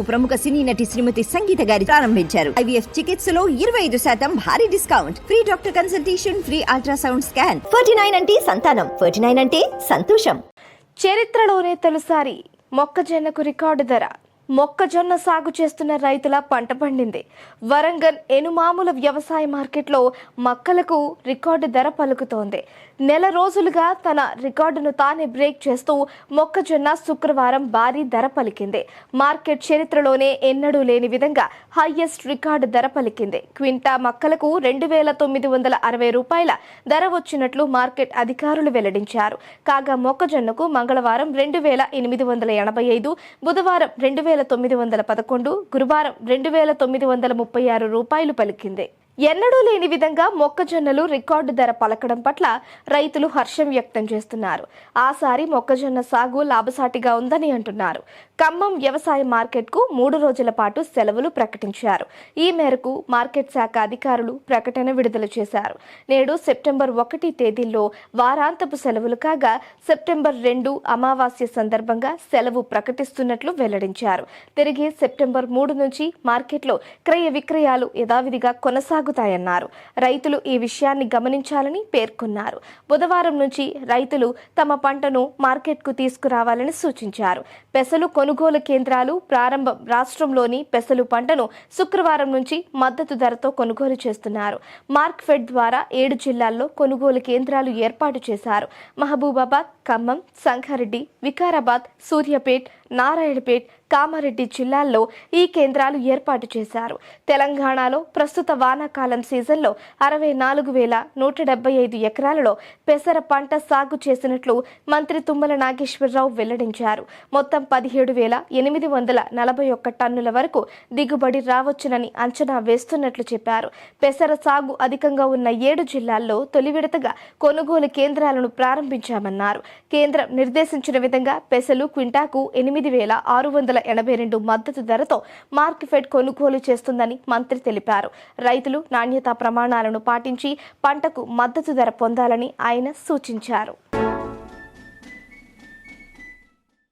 ప్రముఖ సినీ నటి శ్రీమతి సంగీత గారి ప్రారంభించారు. ఐవీఎఫ్ చికిత్సలో ఇరవై ఐదు శాతం భారీ discount. Free doctor consultation free ultrasound scan. Forty nine అంటే సంతానం. ఫోర్టీ నైన్ అంటే సంతోషం. చరిత్రలోనే తొలిసారి మొక్కజొన్నకు రికార్డు ధర. మొక్కజొన్న సాగు చేస్తున్న రైతుల పంట పండింది. వరంగల్ ఎనుమాముల వ్యవసాయ మార్కెట్లో మక్కలకు రికార్డు ధర పలుకుతోంది. నెల రోజులుగా తన రికార్డును తానే బ్రేక్ చేస్తూ మొక్కజొన్న శుక్రవారం భారీ ధర పలికింది. మార్కెట్ చరిత్రలోనే ఎన్నడూ లేని విధంగా హైయెస్ట్ రికార్డు ధర పలికింది. క్వింటా మక్కలకు రెండు వేల తొమ్మిది వందల అరవై రూపాయల ధర వచ్చినట్లు మార్కెట్ అధికారులు వెల్లడించారు. కాగా మొక్కజొన్నకు మంగళవారం రెండు వేల ఎనిమిది వందల ఎనభై ఐదు బుధవారం రెండు వేల తొమ్మిది వందల పదకొండు గురువారం రెండు వేల తొమ్మిది వందల ముప్పై ఆరు రూపాయలు పలికింది. ఎన్నడూ లేని విధంగా మొక్కజొన్నలు రికార్డు ధర పలకడం పట్ల రైతులు హర్షం వ్యక్తం చేస్తున్నారు. ఆసారి మొక్కజొన్న సాగు లాభసాటిగా ఉందని అంటున్నారు. ఖమ్మం వ్యవసాయ మార్కెట్కు మూడు రోజుల పాటు సెలవులు ప్రకటించారు. ఈ మేరకు మార్కెట్ శాఖ అధికారులు ప్రకటన విడుదల చేశారు. నేడు సెప్టెంబర్ ఒకటి తేదీల్లో వారాంతపు సెలవులు కాగా సెప్టెంబర్ రెండు అమావాస్య సందర్భంగా సెలవు ప్రకటిస్తున్నట్లు వెల్లడించారు. తిరిగి సెప్టెంబర్ మూడు నుంచి మార్కెట్లో క్రయ విక్రయాలు యథావిధిగా కొనసాగుతాయన్నారు రైతులు ఈ విషయాన్ని గమనించాలని పేర్కొన్నారు. బుధవారం నుంచి రైతులు తమ పంటను మార్కెట్కు తీసుకురావాలని సూచించారు. పెసలు కొనుగోలు కేంద్రాలు ప్రారంభం రాష్ట్రంలోని పెసలు పంటను శుక్రవారం నుంచి మద్దతు ధరతో కొనుగోలు చేస్తున్నారు. మార్క్ ఫెడ్ ద్వారా ఏడు జిల్లాల్లో కొనుగోలు కేంద్రాలు ఏర్పాటు చేశారు. మహబూబాబాద్ ఖమ్మం సంగారెడ్డి వికారాబాద్ సూర్యాపేట్ నారాయణపేట్ కామారెడ్డి జిల్లాల్లో ఈ కేంద్రాలు ఏర్పాటు చేశారు. తెలంగాణలో ప్రస్తుత వానాకాలం సీజన్లో అరవై నాలుగు వేల నూట డెబ్బై ఐదు ఎకరాలలో పెసర పంట సాగు చేసినట్లు మంత్రి తుమ్మల నాగేశ్వరరావు వెల్లడించారు. మొత్తం పదిహేడు వేల ఎనిమిది వందల నలభై ఒక్క టన్నుల వరకు దిగుబడి రావచ్చునని అంచనా వేస్తున్నట్లు చెప్పారు. పెసర సాగు అధికంగా ఉన్న ఏడు జిల్లాల్లో తొలి విడతగా కొనుగోలు కేంద్రాలను ప్రారంభించామన్నారు. కేంద్రం నిర్దేశించిన విధంగా పెసలు క్వింటాకు ఎనిమిది వేల ఆరు వందల ఎనభై రెండు మద్దతు ధరతో మార్కెఫెడ్ కొనుగోలు చేస్తుందని మంత్రి తెలిపారు. రైతులు నాణ్యతా ప్రమాణాలను పాటించి పంటకు మద్దతు ధర పొందాలని ఆయన సూచించారు.